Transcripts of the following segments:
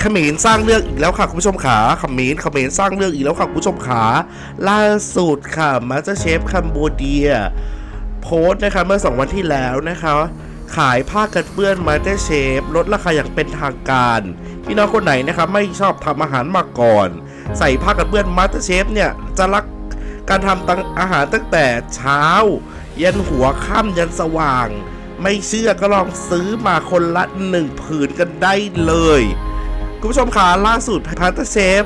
เขมรสร้างเรื่องอีกแล้วค่ะคุณผู้ชมขาเขมรเขมรสร้างเรื่องอีกแล้วค่ะคุณผู้ชมขาล่าสุดค่ะมาสเตอร์เชฟคัมโบเดียโพสต์นะคะเมื่อ 2 วันที่แล้วนะคะขายผ้ากันเปื้อนมาสเตอร์เชฟลดราคาอย่างเป็นทางการ พี่น้องคนไหนนะคะไม่ชอบทำอาหารมาก่อน ใส่ผ้ากันเปื้อนมาสเตอร์เชฟเนี่ยจะรักการทำตังอาหารตั้งแต่เช้า ยันหัวค่ำยันสว่าง ไม่เชื่อก็ลองซื้อมาคนละหนึ่งผืนกันได้เลย คุณผู้ชมคะล่าสุดพัตเตอร์เชฟ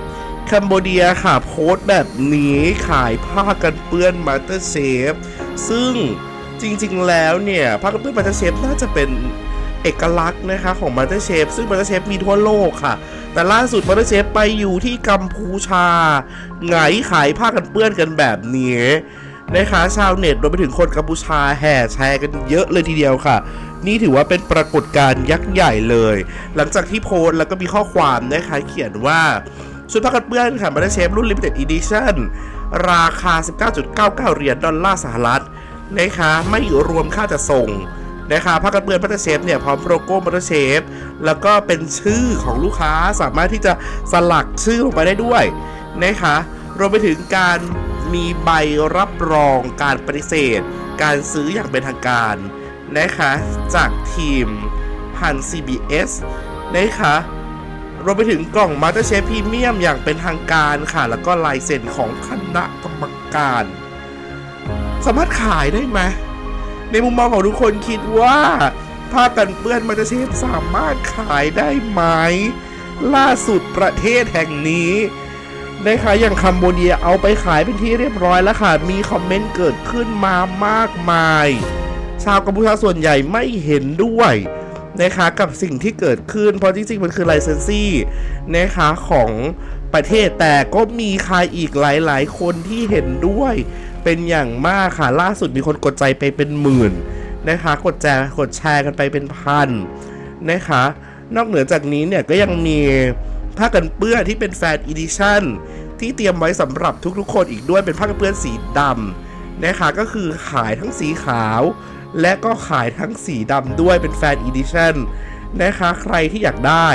แคนโบเดียค่ะโพสต์แบบนี้ขายผ้ากันเปื้อนมาสเตอร์เชฟซึ่งจริงๆแล้วเนี่ยผ้ากันเปื้อนมาสเตอร์เชฟน่าจะเป็นเอกลักษณ์นะคะของมาสเตอร์เชฟซึ่งมาสเตอร์เชฟมีทั่วโลกค่ะ แต่ล่าสุดมาสเตอร์เชฟไปอยู่ที่กัมพูชาไงขายผ้ากันเปื้อนกันแบบนี้นะคะชาวเน็ตรวมไปถึงคนกัมพูชาแห่แชร์กันเยอะเลยทีเดียวค่ะ นี่ถือว่าเป็นปรากฏการณ์ยักษ์ใหญ่เลย หลังจากที่โพสต์แล้วก็มีข้อความนะคะเขียนว่าชุดผ้ากันเปื้อนค่ะมาได้เชฟรุ่น Limited Edition ราคา 19.99 เหรียญดอลลาร์สหรัฐนะคะไม่รวมค่าจัดส่งนะคะผ้ากันเปื้อนมาสเตอร์เชฟเนี่ยพร้อมโลโก้มาสเตอร์เชฟแล้วก็เป็นชื่อของลูกค้าสามารถที่จะสลักชื่อลงไปได้ด้วยนะคะรวมไปถึงการมีใบรับรองการปฏิเสธ การซื้ออย่างเป็นทางการ นะคะจากทีมพัน CBS นะคะรวมไปถึงกล่อง MasterChef Premium อย่างเป็นทางการค่ะ แล้วก็ลายเซ็นของคณะกรรมการ สามารถขายได้ไหมในมุมมองของทุกคนคิดว่าผ้ากันเปื้อน MasterChef สามารถขายได้ไหม ล่าสุดประเทศแห่งนี้นะคะอย่างคัมโบเดียเอาไปขายเป็นที่เรียบร้อยแล้วค่ะ มีคอมเมนต์เกิดขึ้นมามากมาย ชาวกัมพูชาส่วนใหญ่ไม่เห็นด้วยนะคะกับสิ่งที่เกิดขึ้น เพราะจริงๆ มันคือไลเซนซี่นะคะของประเทศแต่ก็มีใครอีกหลายๆ คนที่เห็นด้วยเป็นอย่างมากค่ะ ล่าสุดมีคนกดใจไปเป็นหมื่นนะคะ กดแชร์กดแชร์กันไปเป็นพันนะคะ นอกเหนือจากนี้เนี่ยก็ยังมีผ้ากันเปื้อนที่เป็นแฟนอีดิชั่นที่เตรียมไว้สำหรับทุกๆ คนอีกด้วยเป็นผ้ากันเปื้อนสีดำนะคะก็คือขายทั้งสีขาว และก็ขายทั้งสีดำด้วยเป็นแฟนอีดิชั่นนะคะใครที่อยากได้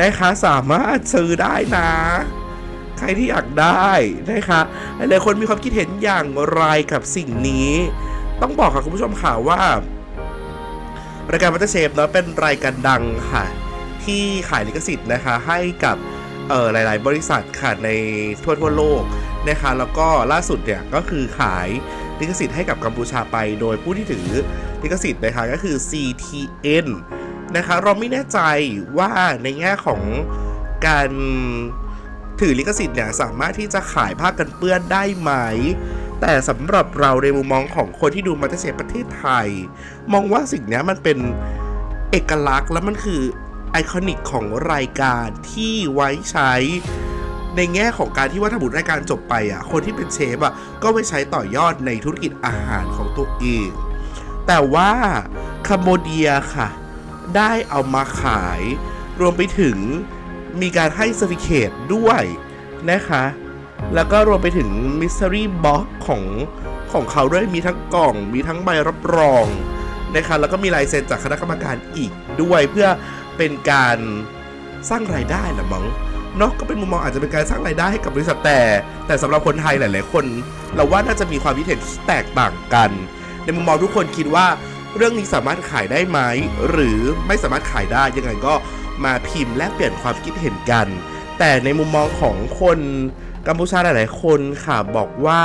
นะคะสามารถซื้อได้นะ ใครที่อยากได้นะคะหลายคนมีความคิดเห็นอย่างไรกับสิ่งนี้ ต้องบอกค่ะคุณผู้ชมค่ะว่ารายการมัตเตอร์เชฟเนาะเป็นรายการดังค่ะ ที่ขายลิขสิทธิ์นะคะให้กับเอ่อหลาย ๆ บริษัทค่ะในทั่วทั่วโลกนะคะแล้วก็ล่าสุดเนี่ยก็คือขาย ลิขสิทธิ์ให้กับกัมพูชาไป โดยผู้ที่ถือลิขสิทธิ์นะคะก็คือ CTN นะคะเราไม่แน่ใจว่าในแง่ของการถือลิขสิทธิ์เนี่ยสามารถที่จะขายผ้ากันเปื้อนได้ไหม แต่สำหรับเราในมุมมองของคนที่ดูมาเตเชประเทศไทย มองว่าสิ่งนี้มันเป็นเอกลักษณ์แล้วมันคือไอคอนิกของรายการที่ไว้ใช้ ในแง่ของการที่ว่าถ้าบุตรรายการจบไปอะคนที่เป็นเชฟอะก็ไปใช้ต่อยอดในธุรกิจอาหารของตัวเอง แต่ว่าคัมโบเดียค่ะ ได้เอามาขาย รวมไปถึงมีการให้เซอร์ติเคตด้วยนะคะ แล้วก็รวมไปถึงมิส t รี b บ็อกของของเขาด้วยมีทั้งกล่อง มีทั้งใบรับรองนะคะแล้วก็มีลายเซ็นจากคณะกรรมการอีกด้วยเพื่อเป็นการสร้างรายได้แหละมั้ง เนาะก็เป็นมุมมองอาจจะเป็นการสร้างรายได้ให้กับบริษัทแต่ แต่สำหรับคนไทยหลาย ๆ คน เราว่าน่าจะมีความคิดเห็นแตกต่างกัน ในมุมมองทุกคนคิดว่าเรื่องนี้สามารถขายได้ไหมหรือไม่สามารถขายได้ยังไงก็มาพิมพ์แลกเปลี่ยนความคิดเห็นกัน แต่ในมุมมองของคนกัมพูชาหลาย ๆ คนค่ะบอกว่า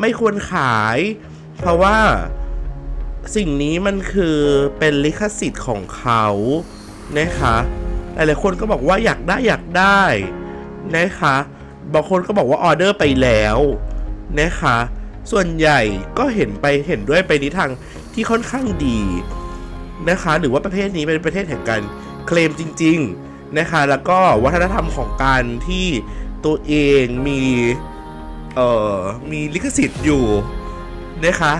ไม่ควรขาย เพราะว่าสิ่งนี้มันคือเป็นลิขสิทธิ์ของเขานะคะ หลายๆคนก็บอกว่าอยากได้อยากได้นะคะบางคนก็บอกว่าออเดอร์ไปแล้วนะคะ ส่วนใหญ่ก็เห็นไปเห็นด้วยไปในทางที่ค่อนข้างดีนะคะ หรือว่าประเทศนี้เป็นประเทศแห่งการเคลมจริง ๆนะคะ แล้วก็วัฒนธรรมของการที่ตัวเองมีเอ่อมีลิขสิทธิ์อยู่นะคะ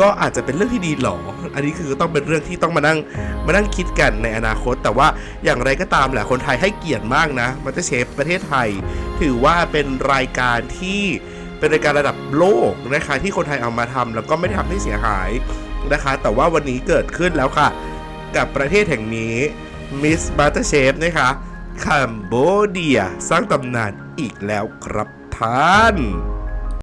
ก็อาจจะเป็นเรื่องที่ดีหรอ อันนี้คือต้องเป็นเรื่องที่ต้องมานั่งมานั่งคิดกันในอนาคต แต่ว่าอย่างไรก็ตามแหละคนไทยให้เกียรติมากนะมัตเตอร์เชฟประเทศไทย ถือว่าเป็นรายการที่เป็นรายการระดับโลกนะคะที่คนไทยเอามาทำแล้วก็ไม่ได้ทำให้เสียหายนะคะ แต่ว่าวันนี้เกิดขึ้นแล้วค่ะ กับประเทศแห่งนี้ Miss Master Chef นะคะคัมโบเดียสร้างตำนานอีกแล้วครับท่าน